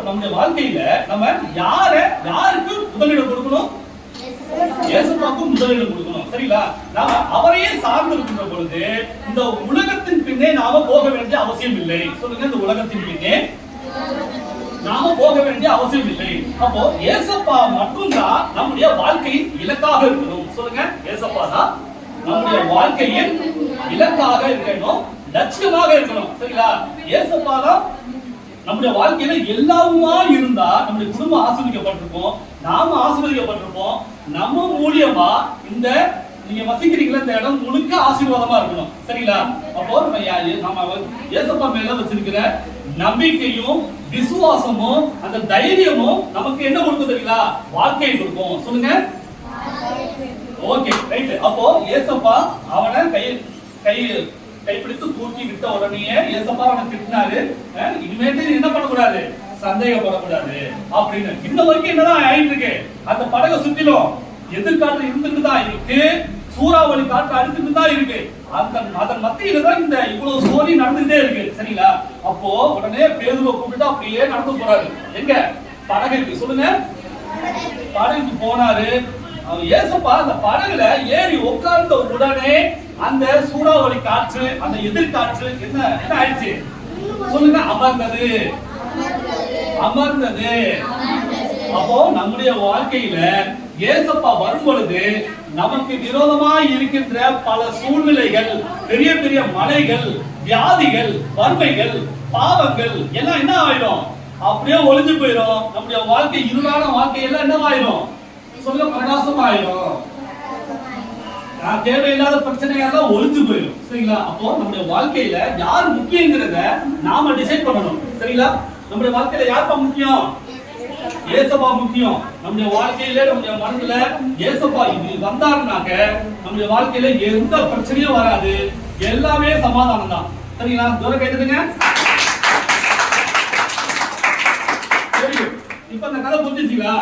அப்ப நம்முடைய வாழ்க்கையில நம்ம யார யாருக்கு முதலிடம் கொடுக்கணும்? இயேசுவாக்கும் முதலிடம் கொடுக்கணும். சரிங்களா? நாம அவரையே சார்ந்து இருக்கின்ற பொழுது இந்த உலகத்தின் பின்னே நாம போக வேண்டிய அவசியம் இல்லை. சொல்லுங்க இந்த உலகத்தின் பின்னே நாம போக வேண்டிய அவசியம் இல்லை. அப்போ ஏசப்பா மட்டும்தான் நம்முடைய வாழ்க்கையின் இலக்காக இருக்கணும். சொல்லுங்க ஏசப்பா தான் நம்முடைய வாழ்க்கையின் இலக்காக இருக்கணும் லட்சியமாக இருக்கணும். சரிங்களா? ஏசப்பா தான் நம்முடைய வாழ்க்கையில எல்லாருமா இருந்தா நம்முடைய குடும்பம் ஆசீர்வதிக்கப்பட்டிருப்போம் நாம ஆசீர்வதிக்கப்பட்டிருப்போம். நம்ம மூலியமா இந்த நீங்க வசிக்கிறீங்களா இந்த இடம் முழுக்க ஆசீர்வாதமா இருக்கணும். சரிங்களா? அப்போ நம்ம நம்ம ஏசப்பா மேல வச்சிருக்கிற நம்பிக்கையும் விசுவாசமும் அந்த தைரியமும் நமக்கு என்ன கொடுக்கும் தெரியுங்களா? வாழ்க்கையை கொடுக்கும். சொல்லுங்க. ஓகே ரைட் அப்போ ஏசப்பா அவனை கை கை கைப்பிடித்து தூக்கி விட்ட உடனே ஏசப்பா அவனை திட்டினாரு இனிமேட்டு என்ன பண்ணக்கூடாது? சந்தேகப்படக்கூடாது அப்படின்னு. இன்ன வரைக்கும் என்னதான் ஆயிட்டு இருக்கு? அந்த படகை சுத்திலும் எதிர்காற்று இருந்துட்டு தான் இருக்கு. சூறாவளி காற்று அடுத்துட்டு தான் இருக்கு. அந்த அதன் மத்தியில தான் இந்த இவ்வளவு சோழி நடந்துகிட்டே இருக்கு. சரிங்களா? அப்போ உடனே பேருவை கூப்பிட்டு அப்படியே நடந்து போறாரு. எங்க? படகுக்கு. சொல்லுங்க. படகுக்கு போனாரு. அவர் ஏசப்பா அந்த படகுல ஏறி உட்கார்ந்த உடனே அந்த சூறாவளி காற்று அந்த எதிர்காற்று என்ன என்ன ஆயிடுச்சு? சொல்லுங்க அமர்ந்தது. அமர்ந்தது. அப்போ நம்முடைய வாழ்க்கையில ஏசப்பா வரும் பொழுது நமக்கு விரோதமா இருக்கின்ற பல சூழ்நிலைகள் பெரிய பெரிய மலைகள் வியாதிகள் வறுமைகள் பாவங்கள் எல்லாம் என்ன ஆயிடும்? அப்படியே ஒளிஞ்சு போயிடும். நம்முடைய வாழ்க்கை இருளான வாழ்க்கை எல்லாம் என்னவாயிடும் சொல்ல பிரகாசமாயிடும் தேவையில்லாத பிரச்சனைகள் எல்லாம் ஒழிஞ்சு போயிடும் சரிங்களா? அப்போ நம்முடைய வாழ்க்கையில யார் முக்கியங்கிறத நாம டிசைட் பண்ணணும். சரிங்களா? நம்முடைய வாழ்க்கையில யாருப்பா முக்கியம்? ஏசப்பா முக்கியம். நம்முடைய வாழ்க்கையில நம்முடைய மனதுல ஏசப்பா இப்படி வந்தாருனாக்க நம்முடைய வாழ்க்கையில எந்த பிரச்சனையும் வராது. எல்லாமே சமாதானம் தான். சரிங்களா? தூரம் கேட்டுதுங்க? இப்ப இந்த கதை புரிஞ்சுச்சுங்களா?